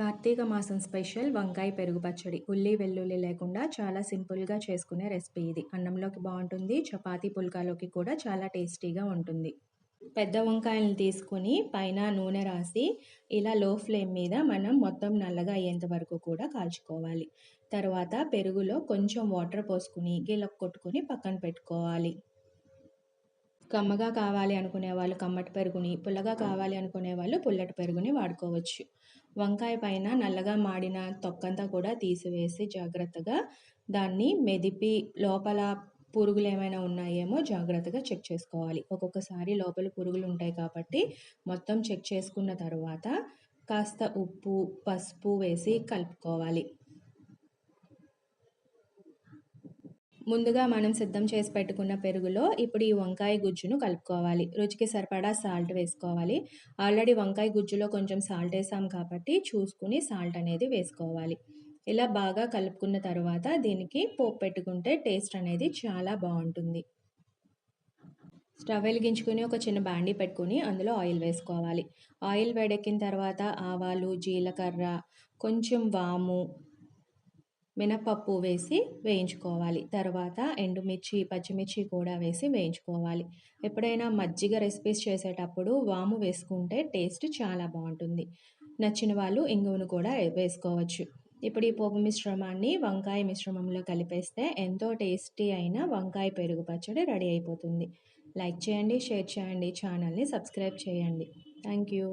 కార్తీక మాసం స్పెషల్ వంకాయ పెరుగు పచ్చడి. ఉల్లి వెల్లుల్లి లేకుండా చాలా సింపుల్గా చేసుకునే రెసిపీ ఇది. అన్నంలోకి బాగుంటుంది చపాతీ పుల్కాలోకి కూడా చాలా టేస్టీగా ఉంటుంది. పెద్ద వంకాయలను తీసుకుని పైన నూనె రాసి ఇలా లో ఫ్లేమ్ మీద మనం మొత్తం నల్లగా అయ్యేంత వరకు కూడా కాల్చుకోవాలి. తర్వాత పెరుగులో కొంచెం వాటర్ పోసుకుని గిలక్ కొట్టుకుని పక్కన పెట్టుకోవాలి. కమ్మగా కావాలి అనుకునే వాళ్ళు కమ్మటి పెరుగుని పుల్లగా కావాలి అనుకునే వాళ్ళు పుల్లటి పెరుగుని వాడుకోవచ్చు. వంకాయ పైన నల్లగా మాడిన తొక్కంతా కూడా తీసివేసి జాగ్రత్తగా దాన్ని మెదిపి లోపల పురుగులు ఏమైనా ఉన్నాయేమో జాగ్రత్తగా చెక్ చేసుకోవాలి. ఒక్కొక్కసారి లోపల పురుగులు ఉంటాయి కాబట్టి మొత్తం చెక్ చేసుకున్న తర్వాత కాస్త ఉప్పు పసుపు వేసి కలుపుకోవాలి. ముందుగా మనం సిద్ధం చేసి పెట్టుకున్న పెరుగులో ఇప్పుడు ఈ వంకాయ గుజ్జును కలుపుకోవాలి. రుచికి సరిపడా సాల్ట్ వేసుకోవాలి. ఆల్రెడీ వంకాయ గుజ్జులో కొంచెం సాల్ట్ వేసాం కాబట్టి చూసుకుని సాల్ట్ అనేది వేసుకోవాలి. ఇలా బాగా కలుపుకున్న తర్వాత దీనికి పోపు పెట్టుకుంటే టేస్ట్ అనేది చాలా బాగుంటుంది. స్టవ్ వెలిగించుకుని ఒక చిన్న బాండీ పెట్టుకుని అందులో ఆయిల్ వేసుకోవాలి. ఆయిల్ వేడెక్కిన తర్వాత ఆవాలు జీలకర్ర కొంచెం వాము మినపప్పు వేసి వేయించుకోవాలి. తర్వాత ఎండుమిర్చి పచ్చిమిర్చి కూడా వేసి వేయించుకోవాలి. ఎప్పుడైనా మజ్జిగ రెసిపీస్ చేసేటప్పుడు వాము వేసుకుంటే టేస్ట్ చాలా బాగుంటుంది. నచ్చిన వాళ్ళు ఇంగువను కూడా వేసుకోవచ్చు. ఇప్పుడు ఈ పోపు మిశ్రమాన్ని వంకాయ మిశ్రమంలో కలిపేస్తే ఎంతో టేస్టీ అయిన వంకాయ పెరుగు పచ్చడి రెడీ అయిపోతుంది. లైక్ చేయండి షేర్ చేయండి ఛానల్ని సబ్స్క్రైబ్ చేయండి. Thank you